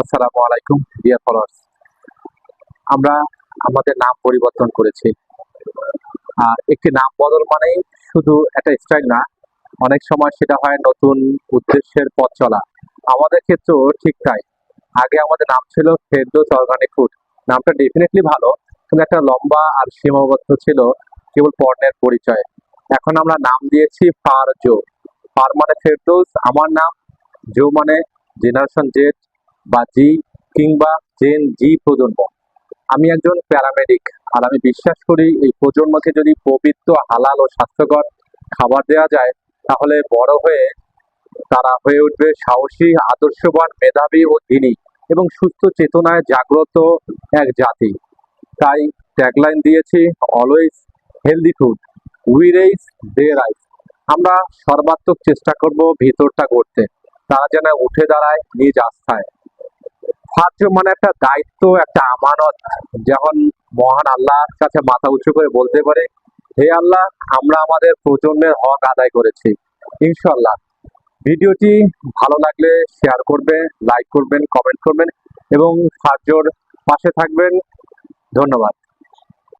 আসসালামু আলাইকুম deer followers আমরা আমাদের নাম পরিবর্তন করেছি। আর একটি নাম বদল মানেই শুধু একটা স্টাইল না, অনেক সময় সেটা হয় নতুন উদ্দেশ্যের পথ চলা। আমাদের ক্ষেত্রেও ঠিক তাই। আগে আমাদের নাম ছিল ফেরদোস অর্গানিক ফুড নামটা ডেফিনেটলি ভালো, কিন্তু একটা লম্বা আর সীমাবদ্ধ ছিল কেবল পণ্যের পরিচয়। এখন আমরা নাম দিয়েছি ফার জো ফার মানে ফেরদোস, আমার নাম জো মানে জেনারেশন জেড বা জি কিংবা জেন জি প্রজন্ম। আমি একজন প্যারামেডিক আর আমি বিশ্বাস করি এই প্রজন্মকে যদি পবিত্র, হালাল ও স্বাস্থ্যকর খাবার দেওয়া যায়, তাহলে বড় হয়ে তারা হয়ে উঠবে সাহসী, আদর্শবান, মেধাবী ও দিনী এবং সুস্থ, চেতনায় জাগ্রত এক জাতি। তাই ট্যাগলাইন দিয়েছি always healthy food we raise the rice আমরা সর্বাত্মক চেষ্টা করব ভিতরটা করতে তারা যেন উঠে দাঁড়ায় নিজ আস্থায়। সাহায্য মানে একটা দায়িত্ব, একটা আমানত যখন মহান আল্লাহর কাছে মাথা উঁচু করে বলতে পারে, হে আল্লাহ, আমরা আমাদের প্রজন্মের হক আদায় করেছি। ইনশাল্লাহ ভিডিওটি ভালো লাগলে শেয়ার করবেন লাইক করবেন কমেন্ট করবেন এবং সাহায্যর পাশে থাকবেন। ধন্যবাদ।